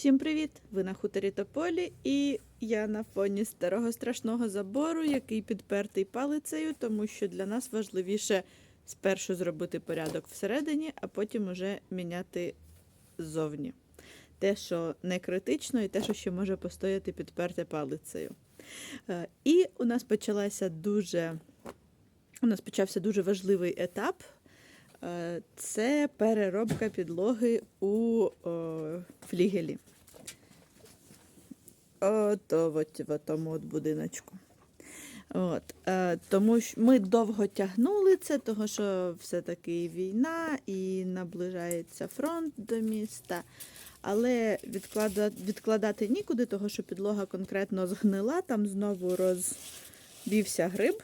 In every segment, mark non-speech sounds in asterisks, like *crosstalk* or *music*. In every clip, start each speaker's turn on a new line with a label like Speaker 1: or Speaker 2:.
Speaker 1: Всім привіт! Ви на хуторі Тополі, і я на фоні старого страшного забору, який підпертий палицею, тому що для нас важливіше спершу зробити порядок всередині, а потім уже міняти ззовні. Те, що не критично, і те, що ще може постояти підперте палицею. Е, І у нас почалася дуже у нас почався дуже важливий етап. Е, Це переробка підлоги у флігелі. Ото от в тому от будиночку. От, е, тому що ми довго тягнули це, тому що все-таки війна, і наближається фронт до міста. Але відклада, відкладати нікуди, тому що підлога конкретно згнила, там знову розвівся гриб.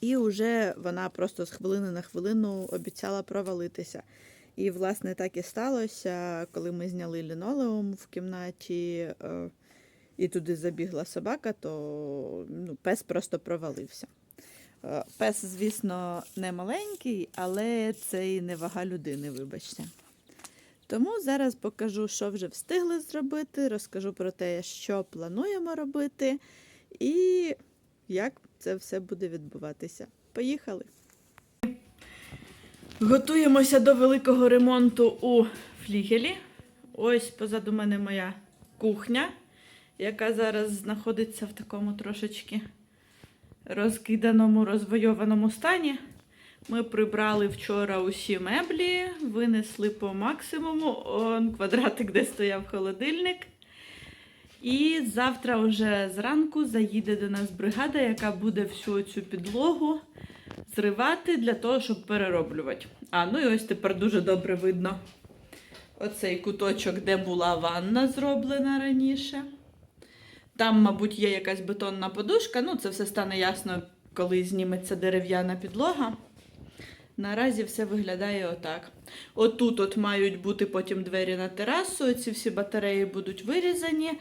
Speaker 1: І вже вона просто з хвилини на хвилину обіцяла провалитися. І, власне, так і сталося, коли ми зняли лінолеум в кімнаті, е, і туди забігла собака, то ну, пес просто провалився. Е, Пес, звісно, не маленький, але це і не вага людини, вибачте. Тому зараз покажу, що вже встигли зробити, розкажу про те, що плануємо робити, і як це все буде відбуватися. Поїхали! Готуємося до великого ремонту у флігелі. Ось позаду мене моя кухня, яка зараз знаходиться в такому трошечки розкиданому, розвойованому стані. Ми прибрали вчора усі меблі, винесли по максимуму он квадратик, де стояв холодильник. І завтра вже зранку заїде до нас бригада, яка буде всю цю підлогу зривати для того, щоб перероблювати. А, ну і ось тепер дуже добре видно оцей куточок, де була ванна зроблена раніше. Там, мабуть, є якась бетонна подушка. Ну, це все стане ясно, коли зніметься дерев'яна підлога. Наразі все виглядає отак. Отут от мають бути потім двері на терасу, ці всі батареї будуть вирізані,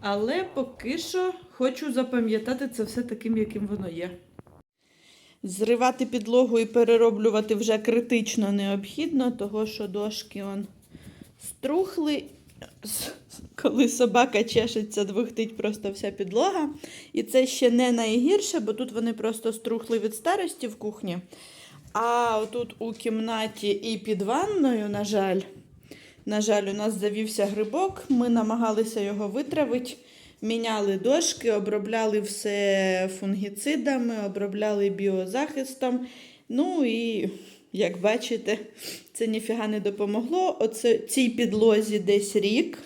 Speaker 1: але поки що хочу запам'ятати це все таким, яким воно є. Зривати підлогу і перероблювати вже критично необхідно, того що дошки он струхли. Коли собака чешеться, двихтить просто вся підлога. І це ще не найгірше, бо тут вони просто струхли від старості в кухні. А отут у кімнаті і під ванною, на жаль, на жаль, у нас завівся грибок. Ми намагалися його витравити, міняли дошки, обробляли все фунгіцидами, обробляли біозахистом. Ну і, як бачите, це ніфіга не допомогло. Оце цій підлозі десь рік.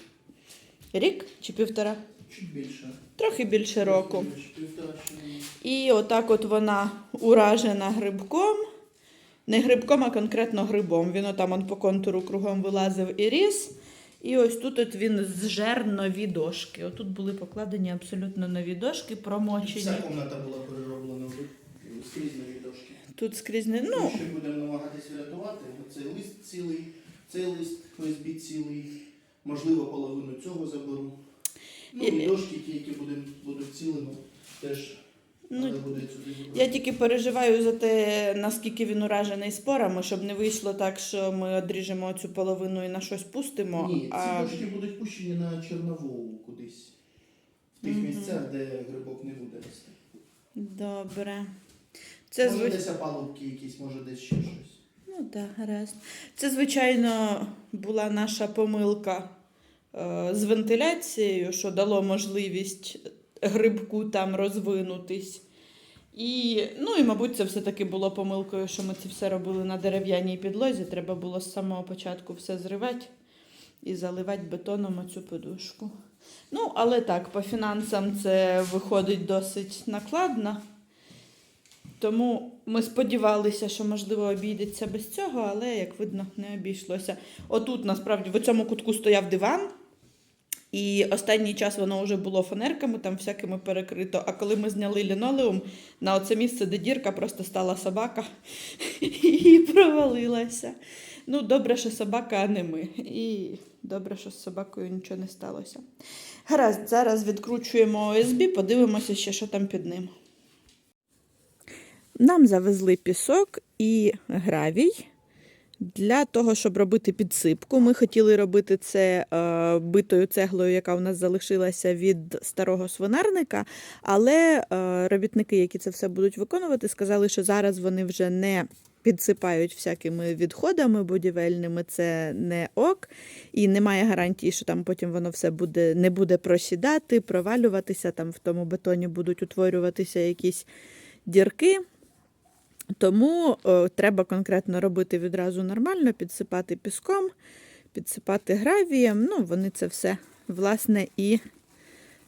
Speaker 1: Рік чи півтора?
Speaker 2: Чуть більше.
Speaker 1: Трохи більше року. І отак от вона уражена грибком. Не грибком, а конкретно грибом. Він отам он по контуру кругом вилазив і ріс. І ось тут от він зжер нові дошки. Отут були покладені абсолютно нові дошки, промочені.
Speaker 2: Вся кімната була перероблена скрізь нові дошки.
Speaker 1: Тут скрізь не. Ну,
Speaker 2: ще будемо намагатись врятувати. Цей лист цілий, цей лист ОСБ цілий. Можливо, половину цього заберу. Ну
Speaker 1: І-
Speaker 2: дошки, ті, які будуть, будуть цілими, теж
Speaker 1: Ну, я тільки переживаю за те, наскільки він уражений спорами, щоб не вийшло так, що ми одріжемо цю половину і на щось пустимо.
Speaker 2: Ні, ці
Speaker 1: а...
Speaker 2: дошки будуть пущені на Чорнову кудись. В тих
Speaker 1: Мгм.
Speaker 2: місцях, де грибок не буде рости.
Speaker 1: Добре. Це
Speaker 2: може
Speaker 1: звич...
Speaker 2: десь опалубки якісь, може десь ще щось.
Speaker 1: Ну так, гаразд. Це, звичайно, була наша помилка е, з вентиляцією, що дало можливість грибку там розвинутись. І, ну і, мабуть, це все-таки було помилкою, що ми це все робили на дерев'яній підлозі. Треба було з самого початку все зривати і заливати бетоном оцю подушку. Ну, але так, по фінансам це виходить досить накладно. Тому ми сподівалися, що можливо обійдеться без цього, але як видно, не обійшлося. Отут насправді в цьому кутку стояв диван, і останній час воно вже було фанерками, там всякими перекрито. А коли ми зняли лінолеум, на оце місце, де дірка, просто стала собака *laughs* і провалилася. Ну, добре, що собака, а не ми. І добре, що з собакою нічого не сталося. Гаразд, зараз відкручуємо ОСБ, подивимося ще, що там під ним. Нам завезли пісок і гравій. Для того, щоб робити підсипку, ми хотіли робити це е, битою цеглою, яка у нас залишилася від старого свинарника. Але е, робітники, які це все будуть виконувати, сказали, що зараз вони вже не підсипають всякими відходами будівельними, це не ок, і немає гарантії, що там потім воно все буде не буде просідати, провалюватися. Там в тому бетоні будуть утворюватися якісь дірки. Тому е, треба конкретно робити відразу нормально, підсипати піском, підсипати гравієм. Ну, вони це все, власне, і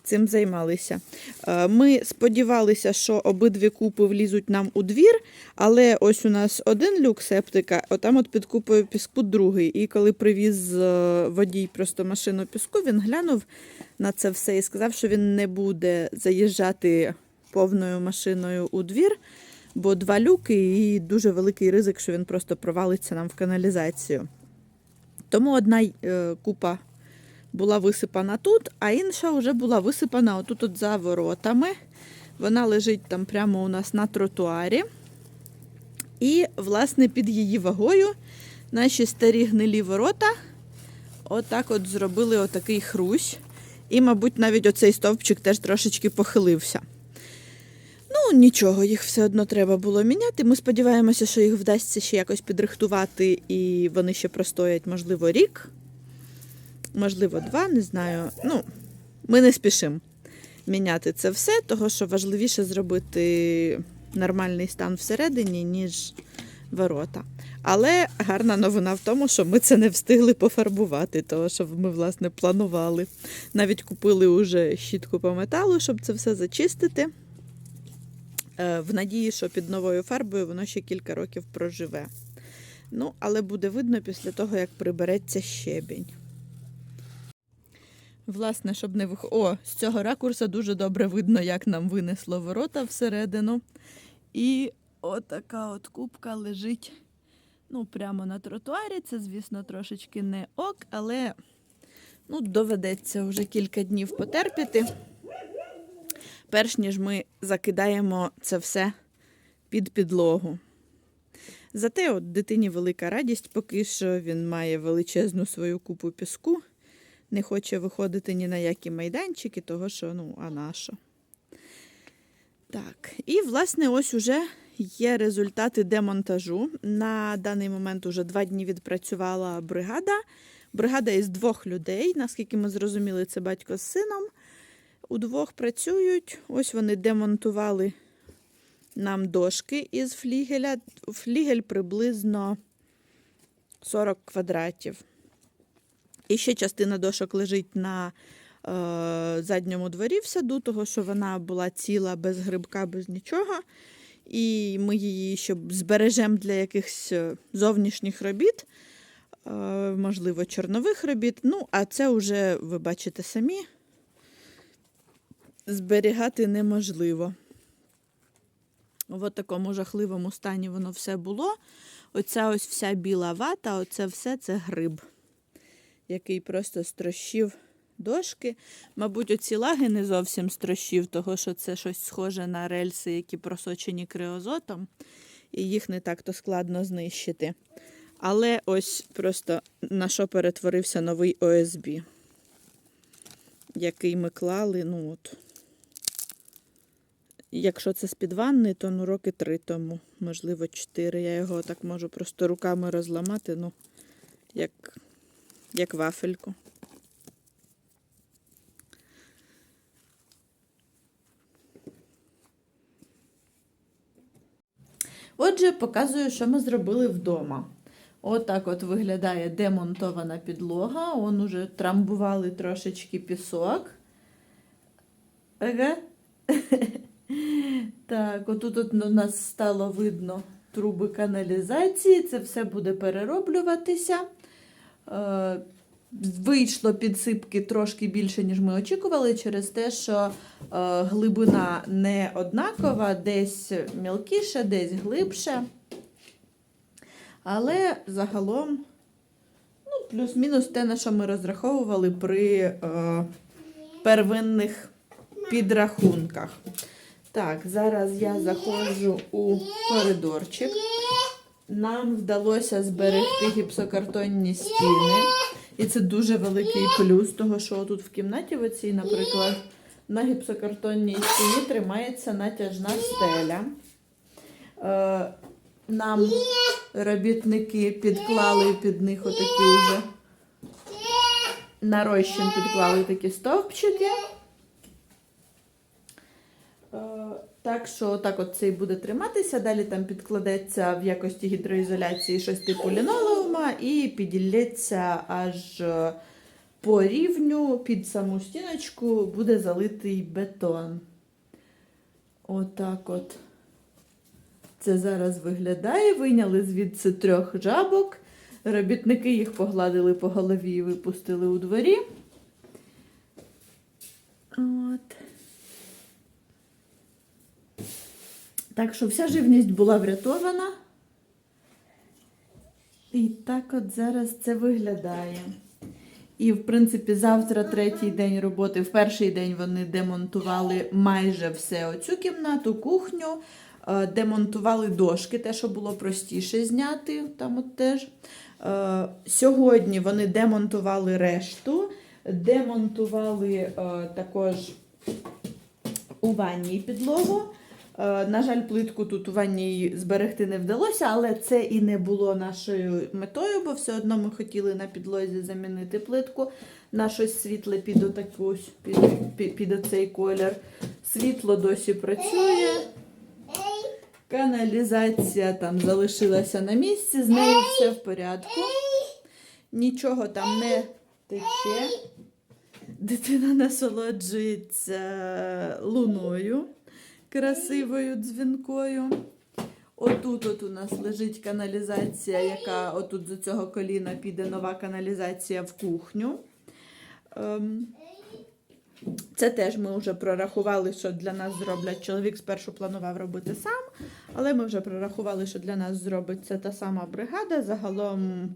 Speaker 1: цим займалися. Е, ми сподівалися, що обидві купи влізуть нам у двір, але ось у нас один люк септика, отам от під купою піску другий. І коли привіз е, водій просто машину піску, він глянув на це все і сказав, що він не буде заїжджати повною машиною у двір бо два люки і дуже великий ризик, що він просто провалиться нам в каналізацію. Тому одна е, купа була висипана тут, а інша вже була висипана отут от за воротами. Вона лежить там прямо у нас на тротуарі. І, власне, під її вагою наші старі гнилі ворота отак от зробили отакий хрущ. І, мабуть, навіть оцей стовпчик теж трошечки похилився. Ну, нічого, їх все одно треба було міняти. Ми сподіваємося, що їх вдасться ще якось підрихтувати, і вони ще простоять, можливо, рік, можливо, два, не знаю. Ну, ми не спішимо міняти це все, того що важливіше зробити нормальний стан всередині, ніж ворота. Але гарна новина в тому, що ми це не встигли пофарбувати, того що ми, власне, планували. Навіть купили уже щітку по металу, щоб це все зачистити. Е, в надії, що під новою фарбою воно ще кілька років проживе. Ну, але буде видно після того, як прибереться щебінь. Власне, щоб не вих... О, з цього ракурсу дуже добре видно, як нам винесло ворота всередину. І отака от кубка лежить ну, прямо на тротуарі. Це, звісно, трошечки не ок, але ну, доведеться вже кілька днів потерпіти перш ніж ми закидаємо це все під підлогу. Зате от дитині велика радість, поки що він має величезну свою купу піску, не хоче виходити ні на які майданчики, того що, ну, а на. Так, і, власне, ось уже є результати демонтажу. На даний момент уже два дні відпрацювала бригада. Бригада із двох людей, наскільки ми зрозуміли, це батько з сином. Удвох працюють. Ось вони демонтували нам дошки із флігеля. Флігель приблизно 40 квадратів. І ще частина дошок лежить на е, задньому дворі в саду, того що вона була ціла без грибка, без нічого. І ми її ще збережемо для якихось е, зовнішніх робіт, е, можливо, чорнових робіт. Ну, а це вже ви бачите самі зберігати неможливо. В такому жахливому стані воно все було. Оця ось вся біла вата, оце все це гриб, який просто строщив дошки. Мабуть, оці лаги не зовсім строщив, того що це щось схоже на рельси, які просочені криозотом, і їх не так-то складно знищити. Але ось просто на що перетворився новий ОСБ, який ми клали, ну от. Якщо це з-під ванни, то ну роки три тому, можливо, чотири. Я його так можу просто руками розламати, ну, як, як вафельку. Отже, показую, що ми зробили вдома. Отак от виглядає демонтована підлога. Он уже трамбували трошечки пісок. Ага. *laughs* Так, отут от у нас стало видно труби каналізації, це все буде перероблюватися. Е, Вийшло підсипки трошки більше, ніж ми очікували, через те, що е, глибина не однакова, десь мілкіша, десь глибша. Але загалом, ну, плюс-мінус те, на що ми розраховували при е, первинних підрахунках. Так, зараз я заходжу у коридорчик. нам вдалося зберегти гіпсокартонні стіни. І це дуже великий плюс, того що тут в кімнаті, в оцій, наприклад, на гіпсокартонній стіні тримається натяжна стеля. Е, нам робітники підклали під них отакі вже на підклали такі стовпчики. Так що так от цей буде триматися. Далі там підкладеться в якості гідроізоляції щось типу лінолеума і піділється аж е, по рівню під саму стіночку буде залитий бетон. Отак от. Це зараз виглядає. Вийняли звідси трьох жабок. Робітники їх погладили по голові і випустили у дворі. От. Так що вся живність була врятована. І так от зараз це виглядає. І, в принципі, завтра третій день роботи. В перший день вони демонтували майже все оцю кімнату, кухню, е, демонтували дошки, те, що було простіше зняти. Там от теж. Е, Сьогодні вони демонтували решту, демонтували е, також у ванній підлогу. Е, На жаль, плитку тут у ванній зберегти не вдалося, але це і не було нашою метою, бо все одно ми хотіли на підлозі замінити плитку на щось світле під, отаку, під, під, під оцей колір. Світло досі працює. Каналізація там залишилася на місці, з нею все в порядку. Нічого там не тече. Дитина насолоджується луною красивою дзвінкою. Отут от у нас лежить каналізація, яка отут з цього коліна піде нова каналізація в кухню. Ем, Це теж ми вже прорахували, що для нас зроблять. Чоловік спершу планував робити сам, але ми вже прорахували, що для нас зробить це та сама бригада. Загалом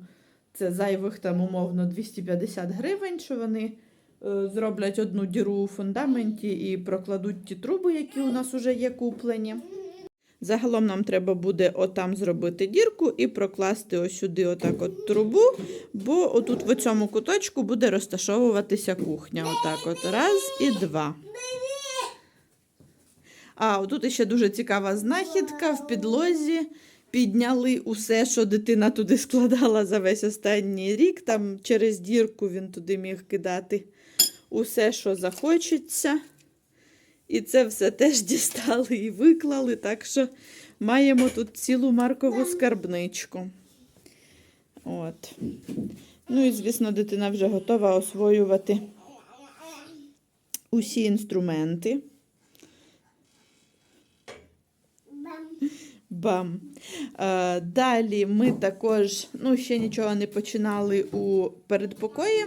Speaker 1: це зайвих там умовно 250 гривень, що вони зроблять одну діру у фундаменті і прокладуть ті труби, які у нас вже є куплені. Загалом нам треба буде отам зробити дірку і прокласти ось сюди отак от трубу, бо отут в цьому куточку буде розташовуватися кухня. Отак от раз і два. А, отут ще дуже цікава знахідка в підлозі. Підняли усе, що дитина туди складала за весь останній рік. Там через дірку він туди міг кидати усе, що захочеться. І це все теж *laughs* дістали і виклали, так що маємо тут цілу маркову скарбничку. От. Ну і, звісно, дитина вже готова освоювати усі інструменти. Бам. Е, далі ми також, ну, ще нічого не починали у передпокої.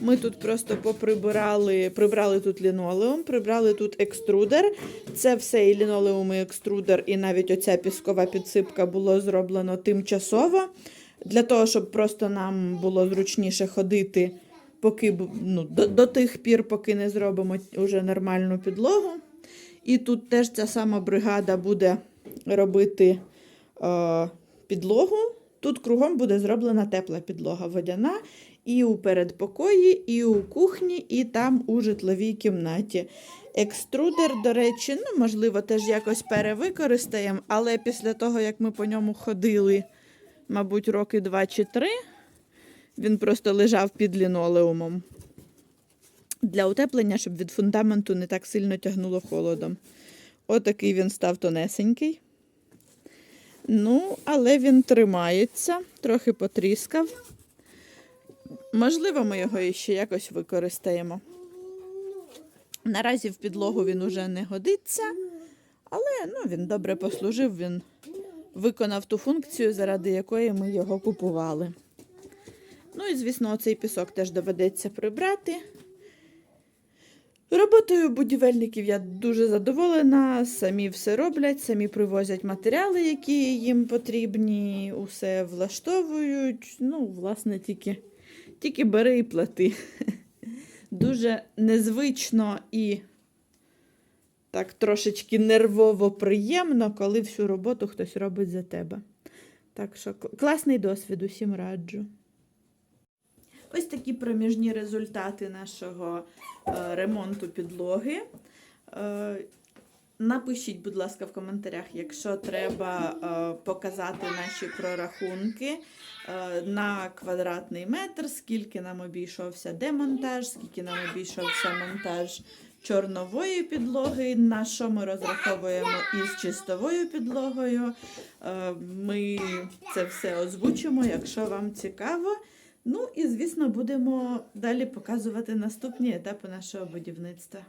Speaker 1: Ми тут просто поприбирали, прибрали тут лінолеум, прибрали тут екструдер. Це все і лінолеум, і екструдер, і навіть оця піскова підсипка було зроблено тимчасово. Для того, щоб просто нам було зручніше ходити, поки ну, до, до тих пір, поки не зробимо вже нормальну підлогу. І тут теж ця сама бригада буде робити е, підлогу. Тут кругом буде зроблена тепла підлога водяна і у передпокої, і у кухні, і там у житловій кімнаті. Екструдер, до речі, ну, можливо, теж якось перевикористаємо, але після того, як ми по ньому ходили, мабуть, роки два чи три, він просто лежав під лінолеумом. Для утеплення, щоб від фундаменту не так сильно тягнуло холодом. Отакий він став тонесенький. Ну, але він тримається, трохи потріскав. Можливо, ми його іще якось використаємо. Наразі в підлогу він уже не годиться, але ну, він добре послужив, він виконав ту функцію, заради якої ми його купували. Ну і, звісно, оцей пісок теж доведеться прибрати. Роботою будівельників я дуже задоволена. Самі все роблять, самі привозять матеріали, які їм потрібні, усе влаштовують. Ну, власне, тільки, тільки бери і плати. Дуже незвично і так трошечки нервово приємно, коли всю роботу хтось робить за тебе. Так що класний досвід, усім раджу. Ось такі проміжні результати нашого е, ремонту підлоги. Напишіть, будь ласка, в коментарях, якщо треба е, показати наші прорахунки е, на квадратний метр, скільки нам обійшовся демонтаж, скільки нам обійшовся монтаж чорнової підлоги, на що ми розраховуємо із чистовою підлогою. Е, Ми це все озвучимо, якщо вам цікаво. Ну і, звісно, будемо далі показувати наступні етапи нашого будівництва.